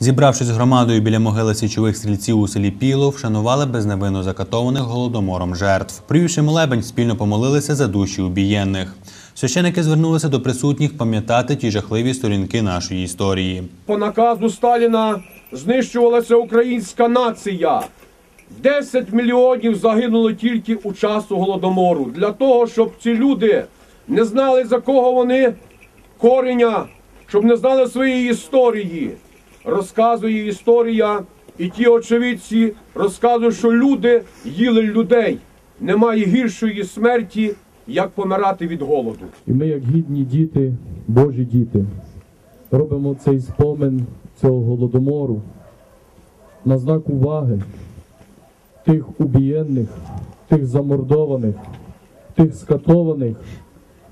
Зібравшись громадою біля могили січових стрільців у селі Піло, вшанували безневинно закатованих голодомором жертв. Привівши молебень, спільно помолилися за душі убієнних. Священики звернулися до присутніх пам'ятати ті жахливі сторінки нашої історії. По наказу Сталіна знищувалася українська нація. 10 мільйонів загинуло тільки у часу голодомору. Для того, щоб ці люди не знали, за кого вони кореня, щоб не знали своєї історії. Розказує історія, і ті очевидці розказують, що люди їли людей. Немає гіршої смерті, як помирати від голоду. І ми, як гідні діти, Божі діти, робимо цей спомин цього голодомору на знак уваги тих убієнних, тих замордованих, тих скатованих,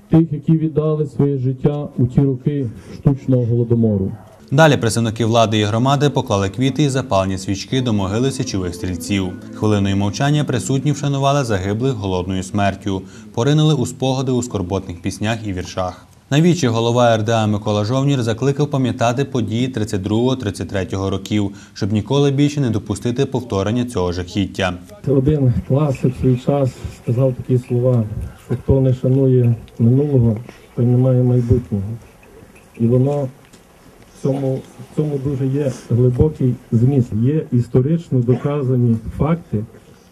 тих, які віддали своє життя у ті роки штучного голодомору. Далі представники влади і громади поклали квіти і запалені свічки до могили січових стрільців. Хвилиною мовчання присутні вшанували загиблих голодною смертю, поринули у спогади у скорботних піснях і віршах. Навічі голова РДА Микола Жовнір закликав пам'ятати події 32-33 років, щоб ніколи більше не допустити повторення цього жахіття. Один класик свій час сказав такі слова, що хто не шанує минулого, той не має майбутнього. І воно в цьому, цьому дуже є глибокий зміст. Є історично доказані факти,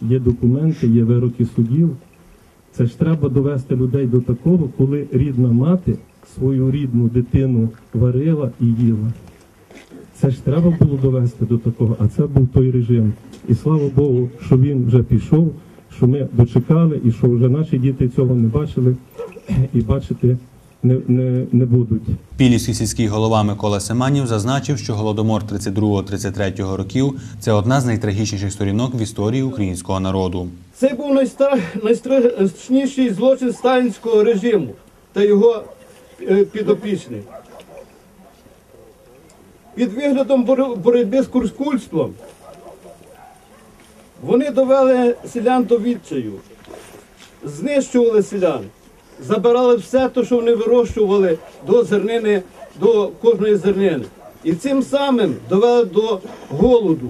є документи, є вироки судів. Це ж треба довести людей до такого, коли рідна мати свою рідну дитину варила і їла. Це ж треба було довести до такого, а це був той режим. І слава Богу, що він вже пішов, що ми дочекали, і що вже наші діти цього не бачили і бачити не, не, не будуть. Пілівський сільський голова Микола Семанів зазначив, що голодомор 32-33 років це одна з найтрагічніших сторінок в історії українського народу. Це був найстра... найстрашніший злочин сталінського режиму та його е, підопічних. Під виглядом боротьби з курскульством вони довели селян до відчаю, знищували селян, забирали все те, що вони вирощували до зернини, до кожної зернини. І цим самим довели до голоду.